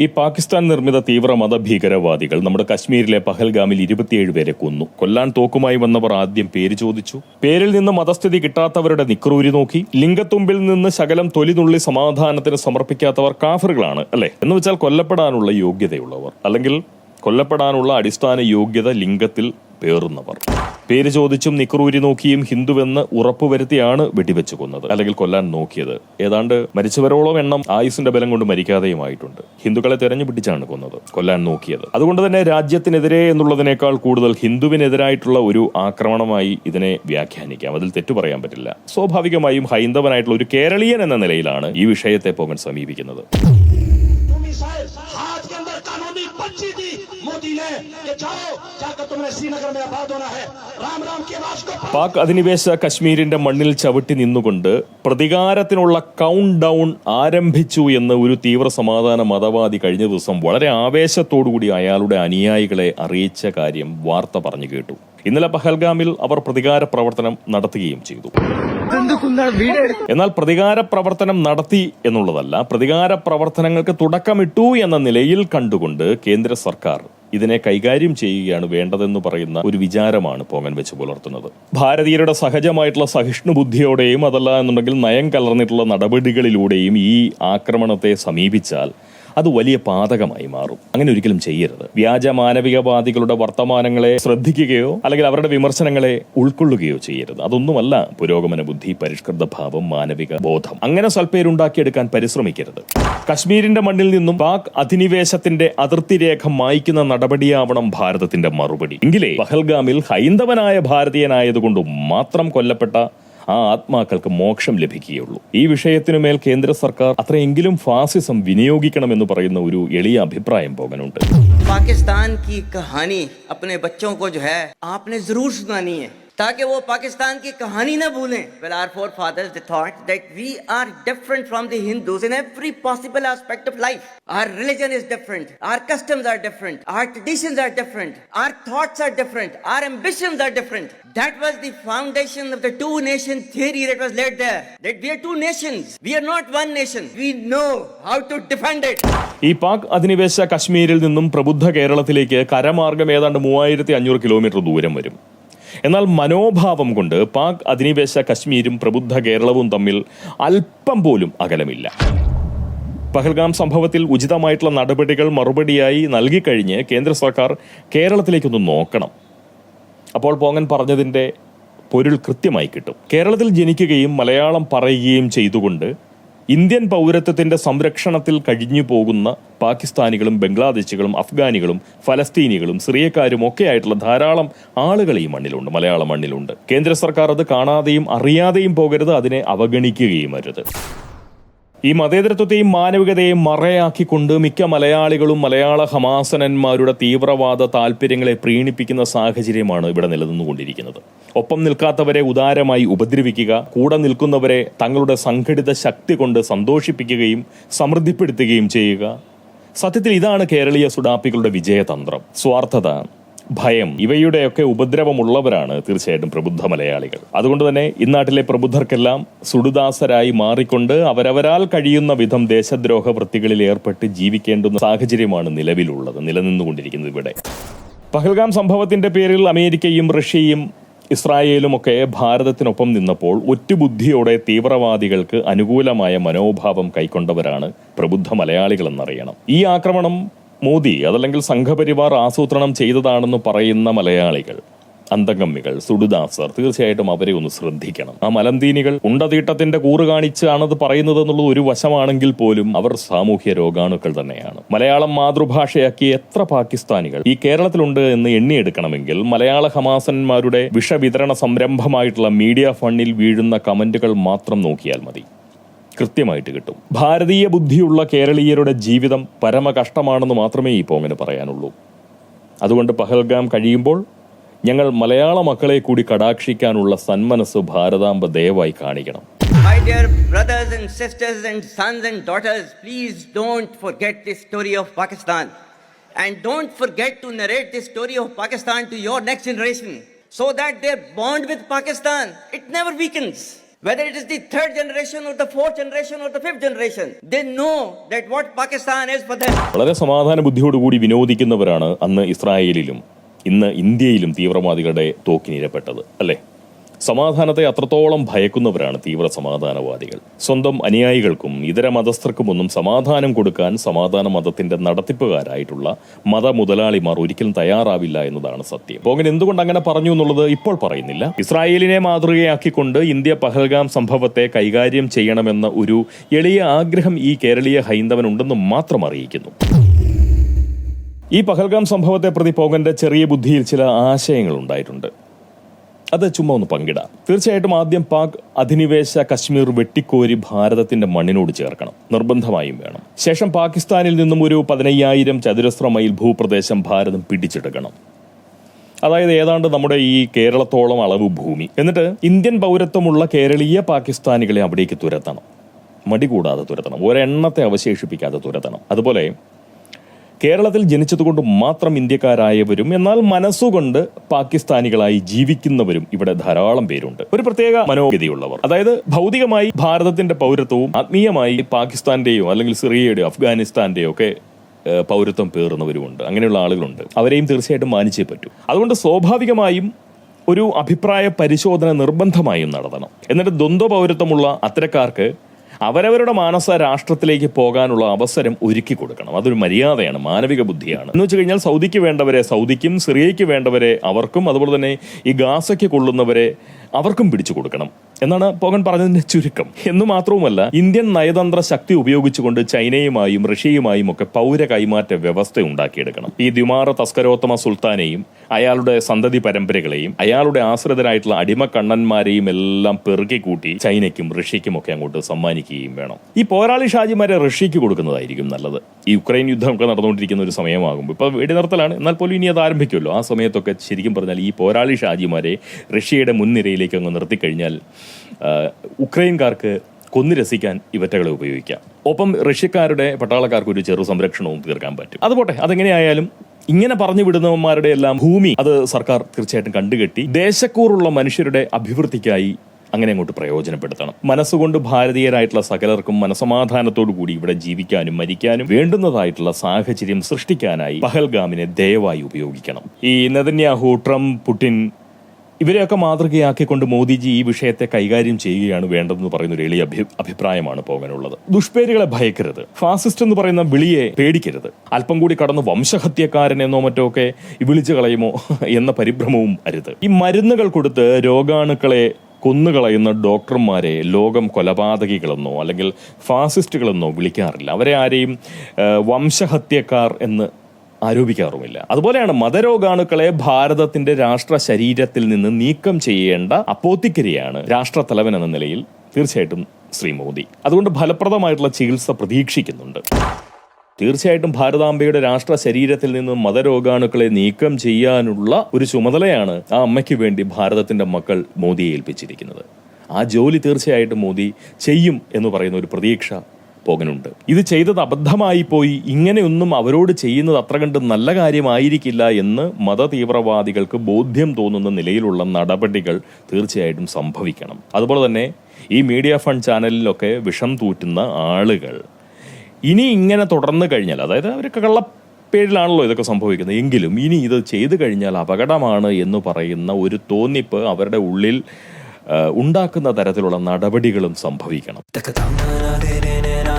ഈ പാകിസ്ഥാൻ നിർമ്മിത തീവ്രമത ഭീകരവാദികൾ നമ്മുടെ കശ്മീരിലെ പഹൽഗാമിൽ ഇരുപത്തിയേഴ് പേരെ കൊന്നു. കൊല്ലാൻ തോക്കുമായി വന്നവർ ആദ്യം പേര് ചോദിച്ചു. പേരിൽ നിന്ന് മതസ്ഥിതി കിട്ടാത്തവരുടെ നിക്രൂരി നോക്കി. ലിംഗത്തുമ്പിൽ നിന്ന് ശകലം തൊലിനുള്ളി സമാധാനത്തിന് സമർപ്പിക്കാത്തവർ കാഫറുകളാണ് അല്ലെ? എന്ന് വെച്ചാൽ കൊല്ലപ്പെടാനുള്ള യോഗ്യതയുള്ളവർ. അല്ലെങ്കിൽ കൊല്ലപ്പെടാനുള്ള അടിസ്ഥാന യോഗ്യത ലിംഗത്തിൽ പേറുന്നവർ. പേര് ചോദിച്ചും നിക്രൂരി നോക്കിയും ഹിന്ദുവെന്ന് ഉറപ്പുവരുത്തിയാണ് വെടിവെച്ച് കൊന്നത് അല്ലെങ്കിൽ കൊല്ലാൻ നോക്കിയത്. ഏതാണ്ട് മരിച്ചവരോളം എണ്ണം ആയുസിന്റെ ബലം കൊണ്ട് മരിക്കാതെയുമായിട്ടുണ്ട്. ഹിന്ദുക്കളെ തെരഞ്ഞു പിടിച്ചാണ് കൊന്നത്. കൊല്ലാൻ നോക്കിയത്. അതുകൊണ്ട് തന്നെ രാജ്യത്തിനെതിരെ എന്നുള്ളതിനേക്കാൾ കൂടുതൽ ഹിന്ദുവിനെതിരായിട്ടുള്ള ഒരു ആക്രമണമായി ഇതിനെ വ്യാഖ്യാനിക്കാം. അതിൽ തെറ്റു പറയാൻ പറ്റില്ല. സ്വാഭാവികമായും ഹൈന്ദവനായിട്ടുള്ള ഒരു കേരളീയൻ എന്ന നിലയിലാണ് ഈ വിഷയത്തെ പോകാൻ സമീപിക്കുന്നത്. പാക് അധിനിവേശ കശ്മീരിന്റെ മണ്ണിൽ ചവിട്ടി നിന്നുകൊണ്ട് പ്രതികാരത്തിനുള്ള കൗണ്ട് ഡൗൺ ആരംഭിച്ചു എന്ന് ഒരു തീവ്ര സമാധാന മതവാദി കഴിഞ്ഞ ദിവസം വളരെ ആവേശത്തോടുകൂടി അയാളുടെ അനുയായികളെ അറിയിച്ച കാര്യം വാർത്ത പറഞ്ഞു കേട്ടു. ഇന്നലെ പഹൽഗാമിൽ അവർ പ്രതികാര പ്രവർത്തനം നടത്തുകയും ചെയ്തു. എന്നാൽ പ്രതികാര പ്രവർത്തനം നടത്തി എന്നുള്ളതല്ല പ്രതികാര പ്രവർത്തനങ്ങൾക്ക് തുടക്കമിട്ടു എന്ന നിലയിൽ കണ്ടുകൊണ്ട് കേന്ദ്ര സർക്കാർ ഇതിനെ കൈകാര്യം ചെയ്യുകയാണ് വേണ്ടതെന്ന് പറയുന്ന ഒരു വിചാരമാണ് പോങ്ങൻ വെച്ച് പുലർത്തുന്നത്. ഭാരതീയരുടെ സഹജമായിട്ടുള്ള സഹിഷ്ണു ബുദ്ധിയോടെയും അതല്ല എന്നുണ്ടെങ്കിൽ നയം കലർന്നിട്ടുള്ള നടപടികളിലൂടെയും ഈ ആക്രമണത്തെ സമീപിച്ചാൽ അത് വലിയ പാതകമായി മാറും. അങ്ങനെ ഒരിക്കലും ചെയ്യരുത്. വ്യാജ മാനവികവാദികളുടെ വർത്തമാനങ്ങളെ ശ്രദ്ധിക്കുകയോ അല്ലെങ്കിൽ അവരുടെ വിമർശനങ്ങളെ ഉൾക്കൊള്ളുകയോ ചെയ്യരുത്. അതൊന്നുമല്ല പുരോഗമന ബുദ്ധി പരിഷ്കൃത ഭാവം മാനവിക ബോധം. അങ്ങനെ സ്വൽപ്പേരുണ്ടാക്കിയെടുക്കാൻ പരിശ്രമിക്കരുത്. കശ്മീരിന്റെ മണ്ണിൽ നിന്നും പാക് അധിനിവേശത്തിന്റെ അതിർത്തി രേഖ മായ്ക്കുന്ന നടപടിയാവണം ഭാരതത്തിന്റെ മറുപടി. എങ്കിലേ പഹൽഗാമിൽ ഹൈന്ദവനായ ഭാരതീയനായതുകൊണ്ട് മാത്രം കൊല്ലപ്പെട്ട ആ ആത്മാക്കൾക്ക് മോക്ഷം ലഭിക്കുകയുള്ളൂ. ഈ വിഷയത്തിനുമേൽ കേന്ദ്ര സർക്കാർ അത്രയെങ്കിലും ഫാസിസം വിനിയോഗിക്കണമെന്ന് പറയുന്ന ഒരു എളിയ അഭിപ്രായം പോകാനുണ്ട്. പാകിസ്ഥാൻ കഹാനി ബച്ചോ കോ ജോ ഹൈ ആപ്നെ ജറൂർ സുനാനി ഹൈ. ताकि वो पाकिस्तान की कहानी ना भूलें well our forefathers they thought that we are different from the hindus in every possible aspect of life our religion is different our customs are different our traditions are different our thoughts are different our ambitions are different that was the foundation of the two nation theory that was laid there that we are two nations we are not one nation we know how to defend it ഈ പാക് അധിനിവേശ കശ്മീരിൽ നിന്നും പ്രബുദ്ധ കേരളത്തിലേക്ക് കരമാർഗം ഏതാണ്ട് മൂവായിരത്തി അഞ്ഞൂറ് kilometre ദൂരം വരും എന്നാൽ മനോഭാവം കൊണ്ട് പാക് അധിനിവേശ കശ്മീരും പ്രബുദ്ധ കേരളവും തമ്മിൽ അല്പം പോലും അകലമില്ല. പഹൽഗാം സംഭവത്തിൽ ഉചിതമായിട്ടുള്ള നടപടികൾ മറുപടിയായി നൽകിക്കഴിഞ്ഞ് കേന്ദ്ര സർക്കാർ കേരളത്തിലേക്കൊന്ന് നോക്കണം. അപ്പോൾ പോങ്ങൻ പറഞ്ഞതിന്റെ പൊരുൾ കൃത്യമായി കിട്ടും. കേരളത്തിൽ ജനിക്കുകയും മലയാളം പറയുകയും ചെയ്തുകൊണ്ട് ഇന്ത്യൻ പൗരത്വത്തിന്റെ സംരക്ഷണത്തിൽ കഴിഞ്ഞു പോകുന്ന പാകിസ്ഥാനികളും ബംഗ്ലാദേശികളും അഫ്ഗാനികളും ഫലസ്തീനികളും സിറിയക്കാരും ഒക്കെ ആയിട്ടുള്ള ധാരാളം ആളുകൾ ഈ മണ്ണിലുണ്ട് മലയാള മണ്ണിലുണ്ട്. കേന്ദ്ര സർക്കാർ അത് കാണാതെയും അറിയാതെയും പോകരുത് അതിനെ അവഗണിക്കുകയും അരുത്. ഈ മതേതരത്വത്തെയും മാനവികതയെയും മറയാക്കിക്കൊണ്ട് മിക്ക മലയാളികളും മലയാള ഹമാസനന്മാരുടെ തീവ്രവാദ താല്പര്യങ്ങളെ പ്രീണിപ്പിക്കുന്ന സാഹചര്യമാണ് ഇവിടെ നിലനിന്നുകൊണ്ടിരിക്കുന്നത്. ഒപ്പം നിൽക്കാത്തവരെ ഉദാരമായി ഉപദ്രവിക്കുക കൂടെ നിൽക്കുന്നവരെ തങ്ങളുടെ സംഘടിത ശക്തി കൊണ്ട് സന്തോഷിപ്പിക്കുകയും സമൃദ്ധിപ്പെടുത്തുകയും ചെയ്യുക. സത്യത്തിൽ ഇതാണ് കേരളീയ സുഡാപ്പികളുടെ വിജയതന്ത്രം. സ്വാർത്ഥത. ഭയം ഇവയുടെയൊക്കെ ഉപദ്രവമുള്ളവരാണ് തീർച്ചയായിട്ടും പ്രബുദ്ധ മലയാളികൾ. അതുകൊണ്ട് തന്നെ ഇന്നാട്ടിലെ പ്രബുദ്ധർക്കെല്ലാം സുടുദാസരായി മാറിക്കൊണ്ട് അവരവരാൽ കഴിയുന്ന വിധം ദേശദ്രോഹ വൃത്തികളിൽ ഏർപ്പെട്ട് ജീവിക്കേണ്ടുന്ന സാഹചര്യമാണ് നിലവിലുള്ളത് നിലനിന്നുകൊണ്ടിരിക്കുന്നത് ഇവിടെ. പഹൽഗാം സംഭവത്തിന്റെ പേരിൽ അമേരിക്കയും റഷ്യയും ഇസ്രായേലും ഒക്കെ ഭാരതത്തിനൊപ്പം നിന്നപ്പോൾ ഒറ്റുബുദ്ധിയോടെ തീവ്രവാദികൾക്ക് അനുകൂലമായ മനോഭാവം കൈക്കൊണ്ടവരാണ് പ്രബുദ്ധ മലയാളികളെന്നറിയണം. ഈ ആക്രമണം മോദി അതല്ലെങ്കിൽ സംഘപരിവാർ ആസൂത്രണം ചെയ്തതാണെന്ന് പറയുന്ന മലയാളികൾ അന്തംഗമ്മികൾ സുഡുദാസർ തീർച്ചയായിട്ടും അവരെ ഒന്ന് ശ്രദ്ധിക്കണം. ആ മലന്തീനികൾ ഉണ്ടതീട്ടത്തിന്റെ കൂറ് കാണിച്ചാണത് പറയുന്നത് എന്നുള്ളത് ഒരു വശമാണെങ്കിൽ പോലും അവർ സാമൂഹ്യ രോഗാണുക്കൾ തന്നെയാണ്. മലയാളം മാതൃഭാഷയാക്കി എത്ര പാകിസ്ഥാനികൾ ഈ കേരളത്തിലുണ്ട് എന്ന് എണ്ണിയെടുക്കണമെങ്കിൽ മലയാള ഹമാസന്മാരുടെ വിഷവിതരണ സംരംഭമായിട്ടുള്ള മീഡിയ ഫണ്ടിൽ വീഴുന്ന കമന്റുകൾ മാത്രം നോക്കിയാൽ മതി. കൃത്യമായിട്ട് കിട്ടും ഭാരതീയ ബുദ്ധിയുള്ള കേരളീയരുടെ ജീവിതം പരമ കഷ്ടമാണെന്ന് മാത്രമേ ഈ പോങ്ങിന് പറയാനുള്ളൂ അതുകൊണ്ട് പഹൽഗാം കഴിയുമ്പോൾ ഞങ്ങൾ മലയാള മക്കളെ കൂടി കടാക്ഷിക്കാനുള്ള സന്മനസ് ഭാരതാംബ ദയവായി കാണിക്കണം My dear brothers and sisters and sons and daughters, please don't forget the story of Pakistan. And don't forget to narrate the story of Pakistan to your next generation so that their bond with Pakistan, it never weakens. Whether it is the third generation or the fourth generation or the fifth generation, they know that what Pakistan is for them. വളരെ സമാധാന ബുദ്ധിയോടുകൂടി വിനോദിക്കുന്നവരാണ് അന്ന് ഇസ്രായേലിലും ഇന്ന് ഇന്ത്യയിലും തീവ്രവാദികളുടെ തോക്കിനിരപ്പെട്ടത് അല്ലേ സമാധാനത്തെ അത്രത്തോളം ഭയക്കുന്നവരാണ് തീവ്ര സമാധാനവാദികൾ സ്വന്തം അനുയായികൾക്കും ഇതര മതസ്ഥർക്കുമൊന്നും സമാധാനം കൊടുക്കാൻ സമാധാന മതത്തിന്റെ നടത്തിപ്പുകാരായിട്ടുള്ള മത മുതലാളിമാർ ഒരിക്കലും തയ്യാറാവില്ല എന്നതാണ് സത്യം. പോകൻ എന്തുകൊണ്ട് അങ്ങനെ പറഞ്ഞു എന്നുള്ളത് ഇപ്പോൾ പറയുന്നില്ല. ഇസ്രായേലിനെ മാതൃകയാക്കിക്കൊണ്ട് ഇന്ത്യ പഹൽഗാം സംഭവത്തെ കൈകാര്യം ചെയ്യണമെന്ന ഒരു എളിയ ആഗ്രഹം ഈ കേരളീയ ഹൈന്ദവനുണ്ടെന്ന് മാത്രം അറിയിക്കുന്നു. ഈ പഹൽഗാം സംഭവത്തെ പ്രതി പോകന്റെ ചെറിയ ബുദ്ധിയിൽ ചില ആശയങ്ങൾ ഉണ്ടായിട്ടുണ്ട്. അത് ചുമ്മാ ഒന്ന് പങ്കിടാം. തീർച്ചയായിട്ടും ആദ്യം പാക് അധിനിവേശ കശ്മീർ വെട്ടിക്കോരി ഭാരതത്തിന്റെ മണ്ണിനോട് ചേർക്കണം. നിർബന്ധമായും വേണം. ശേഷം പാകിസ്ഥാനിൽ നിന്നും ഒരു പതിനയ്യായിരം ചതുരശ്ര മൈൽ ഭൂപ്രദേശം ഭാരതം പിടിച്ചെടുക്കണം. അതായത് ഏതാണ്ട് നമ്മുടെ ഈ കേരളത്തോളം അളവ് ഭൂമി. എന്നിട്ട് ഇന്ത്യൻ പൗരത്വമുള്ള കേരളീയ പാകിസ്ഥാനികളെ അവിടേക്ക് തുരത്തണം. മടി കൂടാതെ തുരത്തണം. ഒരെണ്ണത്തെ അവശേഷിപ്പിക്കാതെ തുരത്തണം. അതുപോലെ കേരളത്തിൽ ജനിച്ചതുകൊണ്ട് മാത്രം ഇന്ത്യക്കാരായവരും എന്നാൽ മനസ്സുകൊണ്ട് പാകിസ്ഥാനികളായി ജീവിക്കുന്നവരും ഇവിടെ ധാരാളം പേരുണ്ട്. ഒരു പ്രത്യേക മനോഗതിയുള്ളവർ. അതായത് ഭൗതികമായി ഭാരതത്തിന്റെ പൗരത്വവും ആത്മീയമായി പാകിസ്ഥാന്റെയോ അല്ലെങ്കിൽ സിറിയയുടെയോ അഫ്ഗാനിസ്ഥാന്റെയോ ഒക്കെ പൗരത്വം പേറുന്നവരുമുണ്ട്. അങ്ങനെയുള്ള ആളുകളുണ്ട്. അവരെയും തീർച്ചയായിട്ടും മാനിച്ചേ പറ്റൂ. അതുകൊണ്ട് സ്വാഭാവികമായും ഒരു അഭിപ്രായ പരിശോധന നിർബന്ധമായും നടത്തണം. എന്നിട്ട് ദ്വന്ദ്വ പൗരത്വമുള്ള അത്തരക്കാർക്ക് അവരവരുടെ മാനസ രാഷ്ട്രത്തിലേക്ക് പോകാനുള്ള അവസരം ഒരുക്കി കൊടുക്കണം. അതൊരു മര്യാദയാണ് മാനവിക ബുദ്ധിയാണ്. എന്ന് വെച്ച് കഴിഞ്ഞാൽ സൗദിക്ക് വേണ്ടവരെ സൗദിക്കും സിറിയയ്ക്ക് വേണ്ടവരെ അവർക്കും അതുപോലെ തന്നെ ഈ ഗാസയ്ക്ക് കൊള്ളുന്നവരെ അവർക്കും പിടിച്ചു കൊടുക്കണം. എന്നാണ് പോകൻ പറഞ്ഞതിന്റെ ചുരുക്കം. എന്ന് മാത്രവുമല്ല ഇന്ത്യൻ നയതന്ത്ര ശക്തി ഉപയോഗിച്ചുകൊണ്ട് ചൈനയുമായും റഷ്യയുമായും ഒക്കെ പൗര കൈമാറ്റ വ്യവസ്ഥ ഉണ്ടാക്കിയെടുക്കണം. ഈ ദ്വിമാറ തസ്കരോത്തമ സുൽത്താനെയും അയാളുടെ സന്തതി പരമ്പരകളെയും അയാളുടെ ആശ്രിതരായിട്ടുള്ള അടിമക്കണ്ണന്മാരെയും എല്ലാം പെറുക്കിക്കൂട്ടി ചൈനയ്ക്കും റഷ്യയ്ക്കും ഒക്കെ അങ്ങോട്ട് സമ്മാനിക്കുകയും വേണം. ഈ പോരാളി ഷാജിമാരെ റഷ്യയ്ക്ക് കൊടുക്കുന്നതായിരിക്കും നല്ലത്. ഈ ഉക്രൈൻ യുക്രൈൻ യുദ്ധമൊക്കെ നടന്നുകൊണ്ടിരിക്കുന്ന ഒരു സമയമാകുമ്പോൾ ഇപ്പൊ വെടിനിർത്തലാണ്. എന്നാൽ പോലും ഇനി അത് ആരംഭിക്കുമല്ലോ. ആ സമയത്തൊക്കെ ശരിക്കും പറഞ്ഞാൽ ഈ പോരാളി ഷാജിമാരെ റഷ്യയുടെ മുൻനിരയിലേക്ക് അങ്ങ് നിർത്തിക്കഴിഞ്ഞാൽ ഉക്രൈൻകാർക്ക് കൊന്നു രസിക്കാൻ ഇവറ്റകളെ ഉപയോഗിക്കാം. ഒപ്പം റഷ്യക്കാരുടെ പട്ടാളക്കാർക്ക് ഒരു ചെറു സംരക്ഷണവും തീർക്കാൻ പറ്റും. അതുപോട്ടെ അതെങ്ങനെയായാലും ഇങ്ങനെ പറഞ്ഞു വിടുന്നവന്മാരുടെ എല്ലാം ഭൂമി അത് സർക്കാർ തീർച്ചയായിട്ടും കണ്ടുകെട്ടി ദേശക്കൂറുള്ള മനുഷ്യരുടെ അഭിവൃദ്ധിക്കായി അങ്ങനെ അങ്ങോട്ട് പ്രയോജനപ്പെടുത്തണം. മനസ്സുകൊണ്ട് ഭാരതീയരായിട്ടുള്ള സകലർക്കും മനസമാധാനത്തോടു കൂടി ഇവിടെ ജീവിക്കാനും മരിക്കാനും വേണ്ടുന്നതായിട്ടുള്ള സാഹചര്യം സൃഷ്ടിക്കാനായി പഹൽഗാമിനെ ദയവായി ഉപയോഗിക്കണം. ഈ നെതന്യാഹു ട്രംപ് പുടിൻ ഇവരെയൊക്കെ മാതൃകയാക്കിക്കൊണ്ട് മോദിജി ഈ വിഷയത്തെ കൈകാര്യം ചെയ്യുകയാണ് വേണ്ടതെന്ന് പറയുന്ന ഒരു എളിയ അഭി അഭിപ്രായമാണ് പോകാനുള്ളത്. ദുഷ്പേരുകളെ ഭയക്കരുത്. ഫാസിസ്റ്റ് എന്ന് പറയുന്ന വിളിയെ പേടിക്കരുത്. അല്പം കൂടി കടന്ന് വംശഹത്യക്കാരനെന്നോ മറ്റോ ഒക്കെ വിളിച്ചു കളയുമോ എന്ന പരിഭ്രമവും അരുത്. ഈ മരുന്നുകൾ കൊടുത്ത് രോഗാണുക്കളെ കൊന്നുകളയുന്ന ഡോക്ടർമാരെ ലോകം കൊലപാതകികളെന്നോ അല്ലെങ്കിൽ ഫാസിസ്റ്റുകളെന്നോ വിളിക്കാറില്ല. അവരെ ആരെയും വംശഹത്യക്കാർ എന്ന് ആരോപിക്കാറുമില്ല. അതുപോലെയാണ് മതരോഗാണുക്കളെ ഭാരതത്തിന്റെ രാഷ്ട്ര ശരീരത്തിൽ നിന്ന് നീക്കം ചെയ്യേണ്ട അപ്പോത്തിക്കരിയാണ് രാഷ്ട്രത്തലവൻ എന്ന നിലയിൽ തീർച്ചയായിട്ടും ശ്രീ മോദി. അതുകൊണ്ട് ഫലപ്രദമായിട്ടുള്ള ചികിത്സ പ്രതീക്ഷിക്കുന്നുണ്ട്. തീർച്ചയായിട്ടും ഭാരതാംബയുടെ രാഷ്ട്ര ശരീരത്തിൽ നിന്ന് മതരോഗാണുക്കളെ നീക്കം ചെയ്യാനുള്ള ഒരു ചുമതലയാണ് ആ അമ്മയ്ക്ക് വേണ്ടി ഭാരതത്തിന്റെ മക്കൾ മോദിയെ ഏൽപ്പിച്ചിരിക്കുന്നത്. ആ ജോലി തീർച്ചയായിട്ടും മോദി ചെയ്യും എന്ന് പറയുന്ന ഒരു പ്രതീക്ഷ പോകനുണ്ട്. ഇത് ചെയ്തത് അബദ്ധമായി പോയി ഇങ്ങനെയൊന്നും അവരോട് ചെയ്യുന്നത് അത്ര കണ്ട് നല്ല കാര്യമായിരിക്കില്ല എന്ന് മത തീവ്രവാദികൾക്ക് ബോധ്യം തോന്നുന്ന നിലയിലുള്ള നടപടികൾ തീർച്ചയായിട്ടും സംഭവിക്കണം. അതുപോലെ തന്നെ ഈ മീഡിയ ഫണ്ട് ചാനലിലൊക്കെ വിഷം തൂറ്റുന്ന ആളുകൾ. ഇനി ഇങ്ങനെ തുടർന്ന് കഴിഞ്ഞാൽ അതായത് അവർക്ക് കള്ള പേരിലാണല്ലോ ഇതൊക്കെ സംഭവിക്കുന്നത് എങ്കിലും ഇനി ഇത് ചെയ്തു കഴിഞ്ഞാൽ അപകടമാണ് എന്ന് പറയുന്ന ഒരു തോന്നിപ്പ് അവരുടെ ഉള്ളിൽ ഉണ്ടാക്കുന്ന തരത്തിലുള്ള നടപടികളും സംഭവിക്കണം.